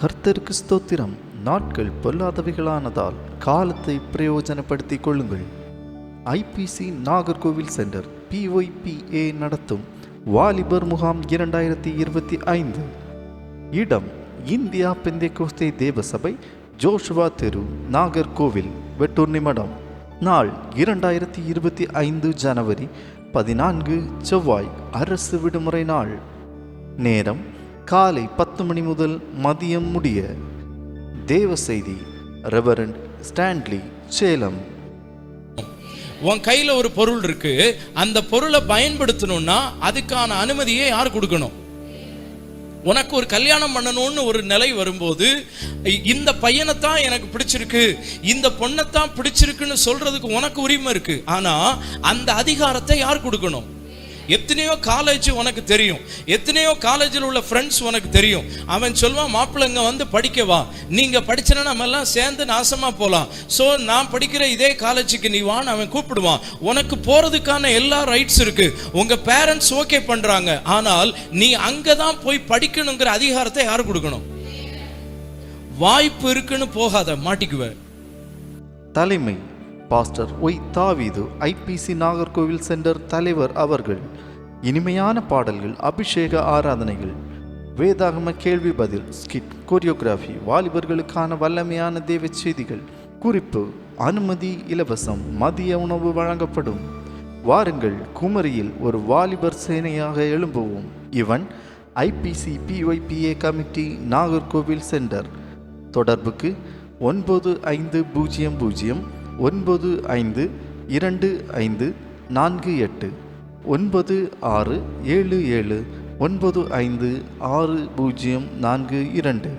கர்த்தருக்கு ஸ்தோத்திரம். நாட்கள் பொல்லாதவைகளானதால் காலத்தை பிரயோஜனப்படுத்திக் கொள்ளுங்கள். ஐபிசி நாகர்கோவில் சென்டர் பிஒய்பிஏ நடத்தும் வாலிபர் முகாம் இரண்டாயிரத்தி இருபத்தி ஐந்து. இடம் இந்தியா பெந்தேகோஸ்தே தேவசபை ஜோஷுவா தெரு நாகர்கோவில் வெட்டூர் மடம் நாள் இரண்டாயிரத்தி இருபத்தி ஐந்து ஜனவரி பதினான்கு செவ்வாய் அரசு விடுமுறை நாள். நேரம் காலை பத்து மணி முதல் மதியம் முடிய. தேவ செய்தி ரெவரண்ட் ஸ்டான்லி சேலம். உன் கையில் ஒரு பொருள் இருக்கு. அந்த பொருளை பயன்படுத்தணும்னா அதுக்கான அனுமதியை யார் கொடுக்கணும்? உனக்கு ஒரு கல்யாணம் பண்ணணும்னு ஒரு நிலை வரும்போது இந்த பையனைத்தான் எனக்கு பிடிச்சிருக்கு இந்த பொண்ணைத்தான் பிடிச்சிருக்குன்னு சொல்றதுக்கு உனக்கு உரிமை இருக்கு. ஆனா அந்த அதிகாரத்தை யார் கொடுக்கணும்? எத்தனையோ காலேஜ் உனக்கு தெரியும். எத்தனையோ காலேஜில் உள்ள ஃப்ரெண்ட்ஸ் உனக்கு தெரியும். அவன் சொல்வான் மாப்பிள்ளைங்க வந்து படிக்க வா. நீங்க படிச்சனா நம்ம எல்லாம் சேர்ந்து நாசமா போகலாம் ஸோ நான் படிக்கிற இதே காலேஜுக்கு நீ வான்னு அவன் கூப்பிடுவான். உனக்கு போறதுக்கான எல்லா ரைட்ஸ் இருக்கு. உங்க பேரண்ட்ஸ் ஓகே பண்றாங்க. ஆனால் நீ அங்கதான் போய் படிக்கணுங்கிற அதிகாரத்தை யார் கொடுக்கணும்? வாய்ப்பு இருக்குன்னு போகாத மாட்டிக்குவ. தலைமை pastor Y Thaveethu IPC Nagercoil centre தலைவர் அவர்கள் இனிமையான பாடல்கள் அபிஷேக ஆராதனைகள். வேதாகம கேள்வி பதில் ஸ்கிட் கோரியோகிராஃபி வாலிபர்களுக்கான வல்லமையான தேவ செய்திகள். குறிப்பு அனுமதி இலவசம் மதிய உணவு வழங்கப்படும். வாருங்கள் குமரியில் ஒரு வாலிபர் சேனையாக எழும்புவோம். இவன் IPC PYPA committee Nagercoil centre. தொடர்புக்கு ஒன்பது ஐந்து பூஜ்ஜியம் பூஜ்ஜியம் ஒன்பது ஐந்து இரண்டு ஐந்து நான்கு எட்டு. ஒன்பது ஆறு ஏழு ஏழு ஒன்பது ஐந்து ஆறு பூஜ்ஜியம் நான்கு இரண்டு.